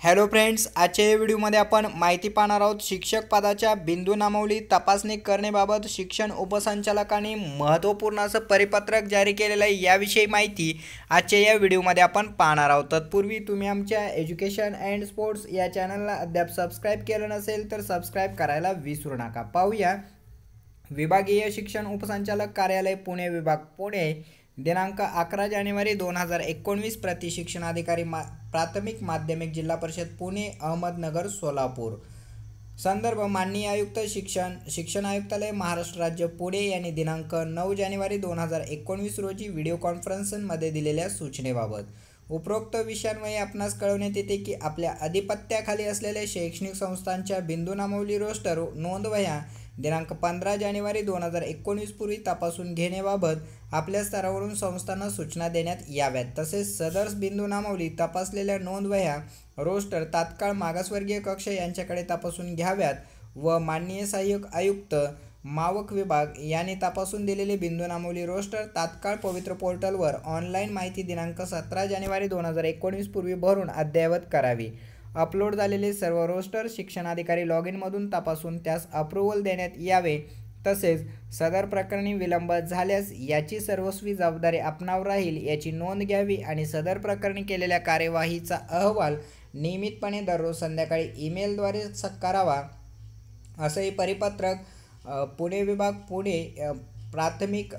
Hello friends आजच्या या व्हिडिओमध्ये आपण माहिती पाहणार आहोत शिक्षक पदाच्या बिंदू नामावली तपासणी करण्याबाबत शिक्षण उपसंचालकांनी महत्त्वपूर्ण असं परिपत्रक जारी केलेलं आहे याविषयी माहिती आजच्या या व्हिडिओमध्ये आपण पाहणार आहोत. तत्पूर्वी तुम्ही आमच्या एज्युकेशन अँड स्पोर्ट्स या चॅनलला अद्याप सबस्क्राईब केलं नसेल तर सबस्क्राईब करायला विसरू नका. पाहूया. विभागीय शिक्षण उपसंचालक कार्यालय पुणे विभाग पुणे. दिनांक अकरा जानेवारी दोन हजार एकोणवीस प्रति शिक्षणाधिकारी मा प्राथमिक माध्यमिक जिल्हा परिषद पुणे अहमदनगर सोलापूर. संदर्भ माननीय आयुक्त शिक्षण शिक्षण आयुक्तालय महाराष्ट्र राज्य पुणे यांनी दिनांक नऊ जानेवारी दोन हजार एकोणवीस रोजी व्हिडिओ कॉन्फरन्समध्ये दिलेल्या सूचनेबाबत. उपरोक्त विषयांमुळे आपणास कळवण्यात येते की आपल्या अधिपत्याखाली असलेल्या शैक्षणिक संस्थांच्या बिंदू नामवली रोस्टर नोंदवह्या दिनांक पंधरा जानेवारी दोन हजार एकोणीसपूर्वी तपासून घेण्याबाबत आपल्या स्तरावरून संस्थांना सूचना देण्यात याव्यात. तसेच सदर्स बिंदू नामावली तपासलेल्या नोंदवह्या रोस्टर तात्काळ मागासवर्गीय कक्ष यांच्याकडे तपासून घ्याव्यात व माननीय सहाय्यक आयुक्त मावक विभाग यांनी तपासून दिलेले बिंदू नामवली रोस्टर तात्काळ पवित्र पोर्टलवर ऑनलाईन माहिती दिनांक सतरा जानेवारी दोन हजार एकोणीसपूर्वी भरून अद्ययावत करावी. अपलोड झालेले सर्व रोस्टर शिक्षणाधिकारी लॉग इनमधून तपासून त्यास अप्रुव्हल देण्यात यावे. तसेच सदर प्रकरणी विलंब झाल्यास याची सर्वस्वी जबाबदारी आपणावर राहील याची नोंद घ्यावी आणि सदर प्रकरणी केलेल्या कार्यवाहीचा अहवाल नियमितपणे दररोज संध्याकाळी ईमेलद्वारे करावा. असंही परिपत्रक पुणे विभाग पुणे प्राथमिक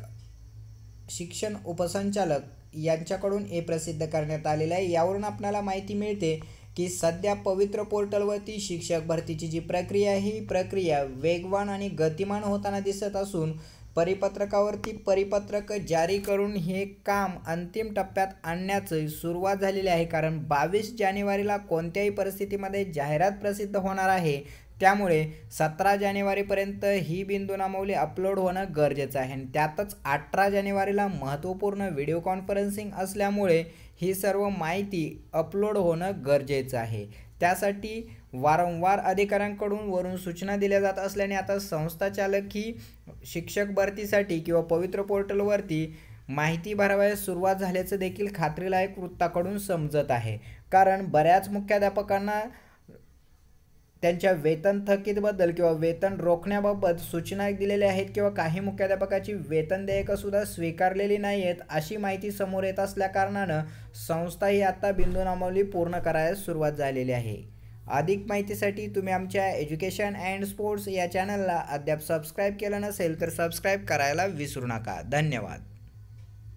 शिक्षण उपसंचालक यांच्याकडून हे प्रसिद्ध करण्यात आलेलं आहे. यावरून आपल्याला माहिती मिळते की सध्या पवित्र पोर्टलवरती शिक्षक भरतीची जी प्रक्रिया आहे ही प्रक्रिया वेगवान आणि गतिमान होताना दिसत असून परिपत्रकावरती परिपत्रक जारी करून हे काम अंतिम टप्प्यात आणण्याचं सुरुवात झालेली आहे. कारण बावीस जानेवारीला कोणत्याही परिस्थितीमध्ये जाहिरात प्रसिद्ध होणार आहे त्यामुळे सतरा जानेवारीपर्यंत ही बिंदू नामवली अपलोड होणं गरजेचं आहे. आणि त्यातच अठरा जानेवारीला महत्त्वपूर्ण व्हिडिओ कॉन्फरन्सिंग असल्यामुळे ही सर्व माहिती अपलोड होणं गरजेचं आहे. त्यासाठी वारंवार अधिकाऱ्यांकडून वरून सूचना दिल्या जात असल्याने आता संस्था चालक ही शिक्षक भरतीसाठी किंवा पवित्र पोर्टलवरती माहिती भरावयास सुरुवात झाल्याचं देखील खात्रीलायक वृत्ताकडून समजत आहे. कारण बऱ्याच मुख्याध्यापकांना त्यांच्या वेतन थकीतबद्दल किंवा वेतन रोखण्याबाबत सूचना दिलेल्या आहेत किंवा काही मुख्याध्यापकाची वेतन देयकंसुद्धा स्वीकारलेली नाही आहेत अशी माहिती समोर येत असल्याकारणानं संस्था ही आत्ता बिंदू पूर्ण करायला सुरुवात झालेली आहे. अधिक माहितीसाठी तुम्ही आमच्या एज्युकेशन अँड स्पोर्ट्स या चॅनलला अद्याप सबस्क्राईब केलं नसेल तर सबस्क्राईब करायला विसरू नका. धन्यवाद.